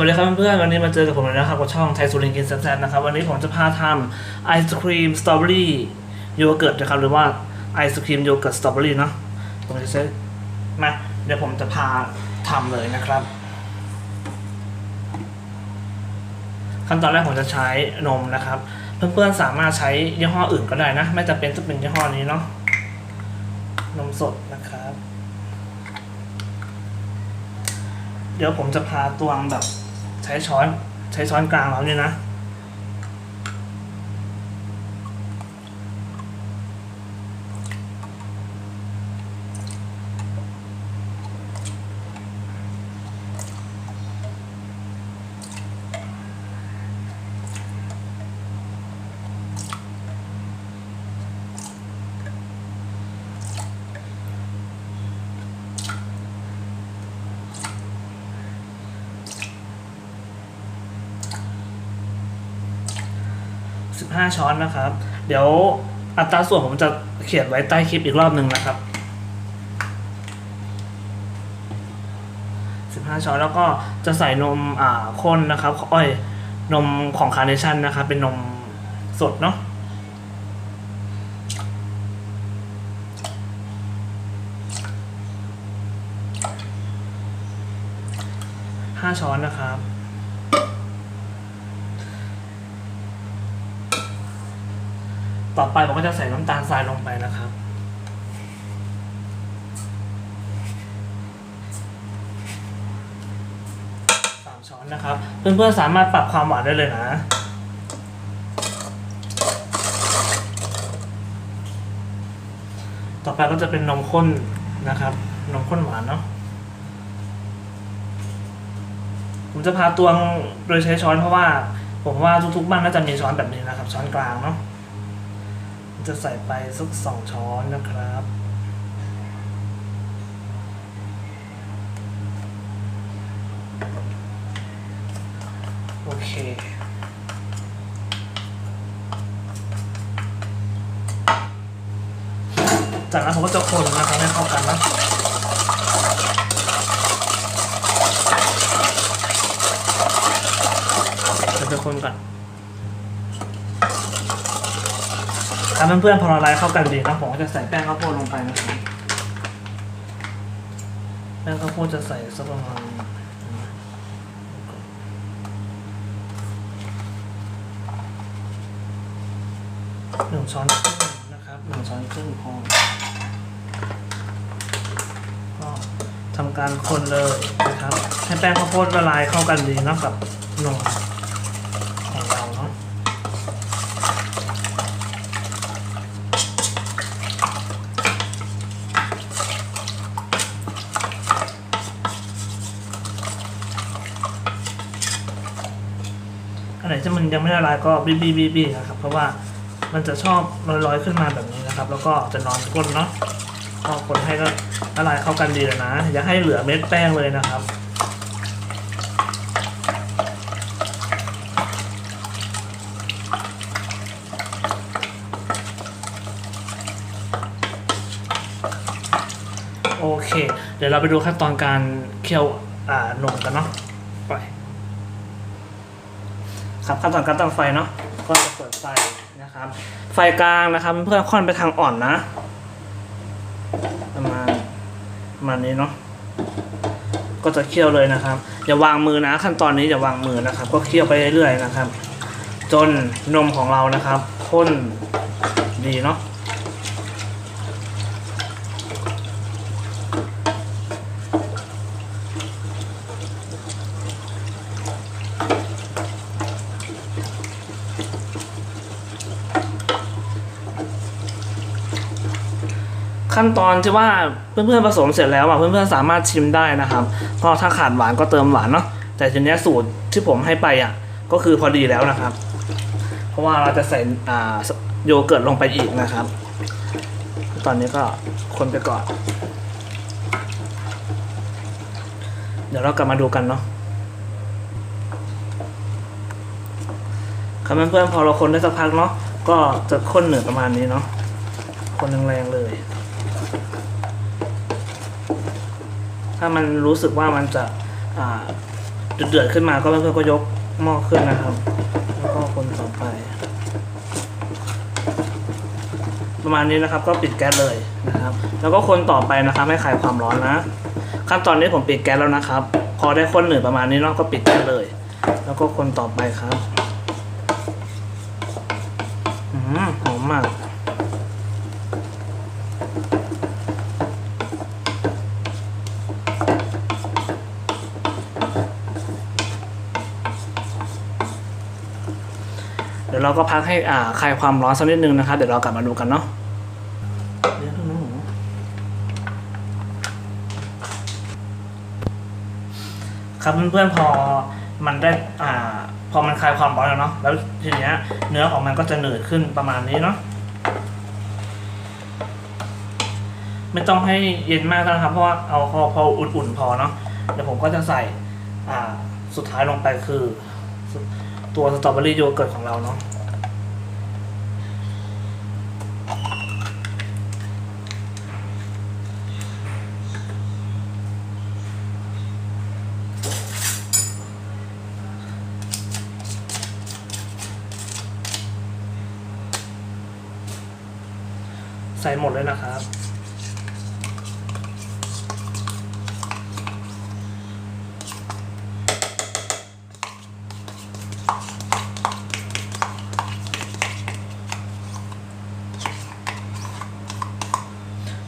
สวัสดีครับเพื่อนๆวันนี้มาเจอกับผมแล้วนะครับกับช่องไทยสุรินกินแซ่บๆนะครับวันนี้ผมจะพาทำไอศครีมสตรอเบอรี่โยเกิร์ตนะครับหรือว่าไอศครีมโยเกิร์ตสตรอเบอรี่เนาะผมจะใช้มาเดี๋ยวผมจะพาทำเลยนะครับ ขั้นตอนแรกผมจะใช้นมนะครับ เพื่อนๆสามารถใช้ยี่ห้ออื่นก็ได้นะ ไม่จำเป็นต้องเป็นยี่ห้อนี้เนาะนมสดนะครับเดี๋ยวผมจะพาตวงแบบ ใช้ช้อนใช้ช้อนกลางแล้วเนี่ยนะ 15 ช้อนนะครับ เดี๋ยวอัตราส่วนผมจะเขียนไว้ใต้คลิปอีกรอบหนึ่งนะครับ 15 ช้อนแล้วก็จะใส่นมอ่าข้นนะครับอ้อยนมของคาร์เนชั่นนะครับ เป็นนมสดเนาะห้าช้อนนะครับ ต่อไปผมก็จะใส่น้ำตาลทรายลงไปนะครับ สามช้อนนะครับ เพื่อนๆสามารถปรับความหวานได้เลยนะต่อไปก็จะเป็นนมข้นนะครับ นมข้นหวานเนาะ ผมจะพาตวงโดยใช้ช้อนเพราะว่า ผมว่าทุกๆบ้านน่าจะมีช้อนแบบนี้นะครับ ช้อนกลางเนาะ จะใส่ไปสักสองช้อนนะครับ โอเค จากนั้นผมก็จะคนนะครับให้เข้ากันนะเราจะคนก่อน ถ้าเพื่อนๆพอละลายเข้ากันดีครับผมก็จะใส่แป้งข้าวโพดลงไปนะครับแป้งข้าวโพดจะใส่สักประมาณหนึ่งช้อนครึ่งนะครับหนึ่งช้อนครึ่งพอก็ทำการคนเลยนะครับ ให้แป้งข้าวโพดละลายเข้ากันดีนะกับนมของเราเนาะ อันไหนที่มัน ยังไม่ละลายก็บีบีบีบีนะครับ เพราะว่ามันจะชอบลอยๆขึ้นมาแบบนี้นะครับ แล้วก็จะนอนก้นเนาะก็คนให้ก็ละลายเข้ากันดีเลยนะ อย่าให้เหลือเม็ดแป้งเลยนะครับโอเค เดี๋ยวเราไปดูขั้นตอนการเคี่ยวอ่านมกันเนาะไป ครับขั้นตอนการตั้งไฟเนาะก็จะเปิดไฟนะครับ ไฟกลางนะครับ เพื่อค่อนไปทางอ่อนนะ ประมาณประมาณนี้เนาะก็จะเคี่ยวเลยนะครับอย่าวางมือนะ ขั้นตอนนี้อย่าวางมือนะครับ ก็เคี่ยวไปเรื่อยๆนะครับ จนนมของเรานะครับข้นดีเนาะ ขั้นตอนที่ว่าเพื่อนๆผสมเสร็จแล้วอะเพื่อนๆสามารถชิมได้นะครับก็ถ้าขาดหวานก็เติมหวานเนาะแต่ทีเนี้ยสูตรที่ผมให้ไปอะก็คือพอดีแล้วนะครับ เพราะว่าเราจะใส่อ่าโยเกิร์ตลงไปอีกนะครับ ตอนนี้ก็คนไปก่อน เดี๋ยวเรากลับมาดูกันเนาะครับเพื่อนๆพอเราคนได้สักพักเนาะก็จะข้นเหนือประมาณนี้เนาะคนแรงๆเลย ถ้ามันรู้สึกว่ามันจะเดือดขึ้นมาก็เพื่อนๆก็ยกหม้อขึ้นนะครับ แล้วก็คนต่อไป ประมาณนี้นะครับก็ปิดแก๊สเลยนะครับ แล้วก็คนต่อไปนะครับให้คลายความร้อนนะ ขั้นตอนนี้ผมปิดแก๊สแล้วนะครับ พอได้คนหนึ่งประมาณนี้เนาะก็ปิดแก๊สเลย แล้วก็คนต่อไปครับหอมมาก เราก็พักให้อ่าคลายความร้อนสักนิดนึงนะครับ เดี๋ยวเรากลับมาดูกันเนาะครับเพื่อนๆพอมันได้อ่าพอมันคลายความร้อนแล้วเนาะแล้วทีเนี้ยเนื้อของมันก็จะหนืดขึ้นประมาณนี้เนาะไม่ต้องให้เย็นมากนะครับ เพราะว่าเอาพอพออุ่นๆพอเนาะเดี๋ยวผมก็จะใส่อ่าสุดท้ายลงไปคือ ตัวสตรอเบอรี่โยเกิร์ตของเราเนาะ หมดเลยนะครับ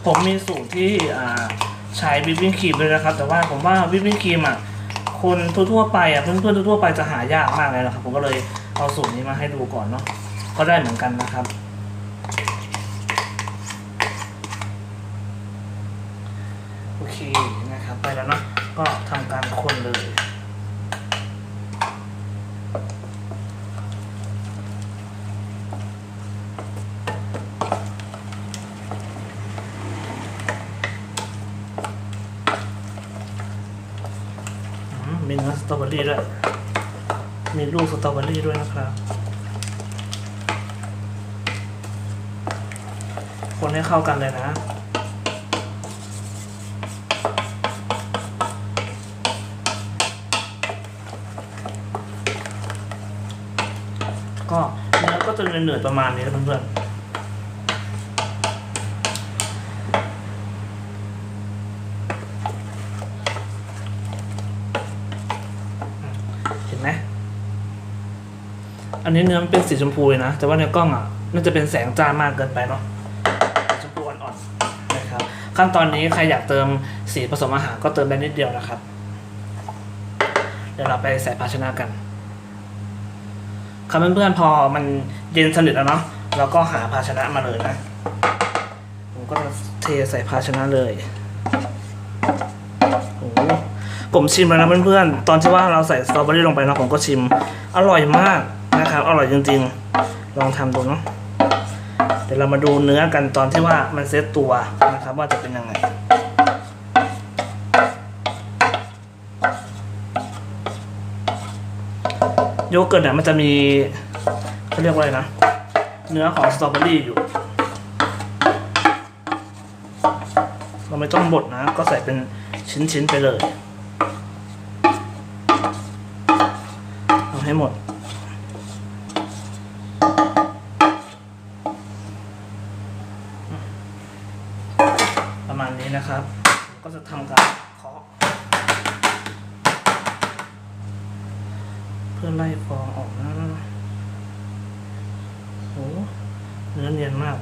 ผมมีสูตรที่อ่าใช้วิปปิ้งครีมด้วยนะครับ แต่ว่าผมว่าวิปปิ้งครีมอะคนทั่วๆไปอะเพื่อนๆทั่วๆไปจะหายากมากเลยนะครับผมก็เลยเอาสูตรนี้มาให้ดูก่อนเนาะก็ได้เหมือนกันนะครับ โอเค นะครับ ไปแล้วเนาะก็ทำการคนเลยมมีเนื้อสตรอเบอรี่ด้วย มีลูกสตรอเบอรี่ด้วยนะครับ คนให้เข้ากันเลยนะ ก็เนื้อก็จะเหนื่อยๆประมาณนี้นะเพื่อนเห็นไหมอันนี้เนื้อมันเป็นสีชมพูเลยนะ แต่ว่าในกล้องอะน่าจะเป็นแสงจ้ามากเกินไปเนาะชมพูอ่อนๆนะครับขั้นตอนนี้ใครอยากเติมสีผสมอาหารก็เติมได้นิดเดียวนะครับ เดี๋ยวเราไปใส่ภาชนะกัน ครับเพื่อนๆพอมันเย็นสนิทแล้วเนาะเราก็หาภาชนะมาเลยนะผมก็จะเทใส่ภาชนะเลยโอ้ผมชิมแล้วนะเพื่อนๆตอนที่ว่าเราใส่สตรอเบอรี่ลงไปนะผมก็ชิมอร่อยมากนะครับอร่อยจริงๆ ลองทำดูเนาะเดี๋ยวเรามาดูเนื้อกันตอนที่ว่ามันเซตตัวนะครับว่าจะเป็นยังไง โยเกิร์ตเนี่ยมันจะมีเขาเรียกว่าอะไรนะ เนื้อของสตรอเบอรี่อยู่ เราไม่ต้องบดนะ ก็ใส่เป็นชิ้นๆไปเลยเอาให้หมดประมาณนี้นะครับ ก็จะทำการเคาะ เพื่อไล่ฟองออกนะโห เนื้อเนียนมาก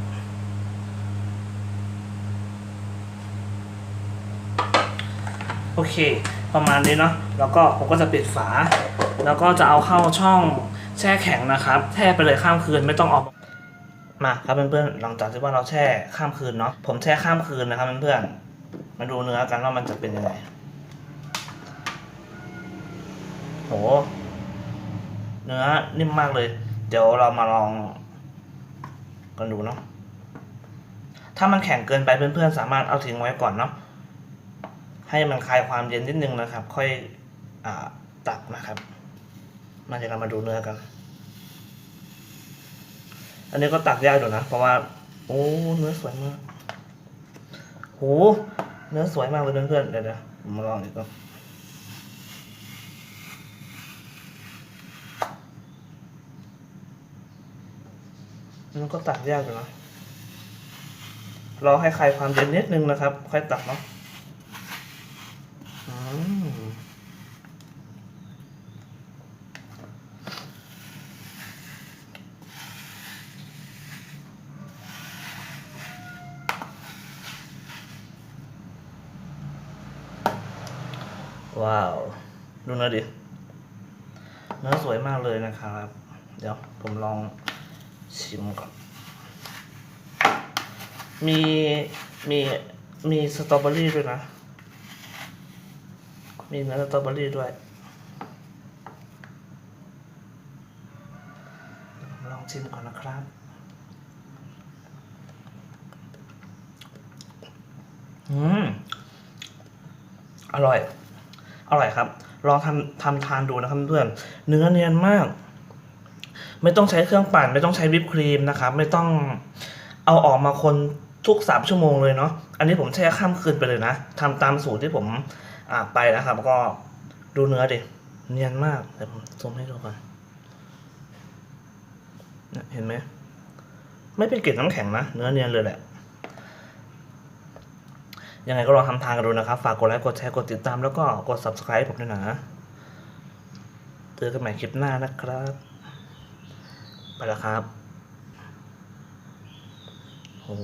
โอเค ประมาณนี้เนาะแล้วก็ผมก็จะปิดฝา แล้วก็จะเอาเข้าช่องแช่แข็งนะครับแช่ไปเลยข้ามคืนไม่ต้องออกมาครับเพื่อนๆหลังจากที่ว่าเราแช่ข้ามคืนเนาะผมแช่ข้ามคืนนะครับเพื่อนๆมาดูเนื้อกันว่ามันจะเป็นยังไงโหเนื้อนิ่มมากเลย เดี๋ยวเรามาลอง กันดูเนาะถ้ามันแข็งเกินไปเพื่อนๆสามารถเอาทิ้งไว้ก่อนเนาะให้มันคลายความเย็นนิดนึงนะครับ ค่อยอตักนะครับมาเดี๋ยวเรามาดูเนื้อกัน อันนี้ก็ตักยากอยู่นะ เพราะว่า โอ้เนื้อสวยมากโหเนื้อสวยมากเลยเพื่อนๆเดี๋ยวเดี๋ยวมมาลองอีกก่อน มันก็ตักยากอยู่นะรอให้คลายความเย็นนิดนึงนะครับ ค่อยตักเนาะว้าว ดูเนื้อดิ เนื้อสวยมากเลยนะครับ เดี๋ยวผมลอง ชิมก่อน มีมีมีสตรอเบอรี่ด้วยนะ มีเนื้อสตรอเบอรี่ด้วยลองชิมก่อนนะครับอืมอร่อย อร่อยครับ ลองทำทำทานดูนะครับเพื่อน เนื้อเนียนมาก ไม่ต้องใช้เครื่องปั่น ไม่ต้องใช้วิปครีมนะครับ ไม่ต้องเอาออกมาคนทุกสามชั่วโมงเลยเนาะอันนี้ผมแช่ข้ามคืนไปเลยนะทำตามสูตรที่ผมอ่าไปนะครับ ก็ดูเนื้อดิเนียนมากเดี๋ยวผมซูมให้ดูก่อนเนี่ยเห็นไหมไม่เป็นเกล็ดน้ำแข็งนะเนื้อเนียนเลยแหละยังไงก็ลองทำทานกันดูนะครับ ฝากกดไลค์ กดแชร์ กดติดตามแล้วก็กด subscribe ผมด้วยนะ เจอกันใหม่คลิปหน้านะครับ ไปแล้วครับ โอ้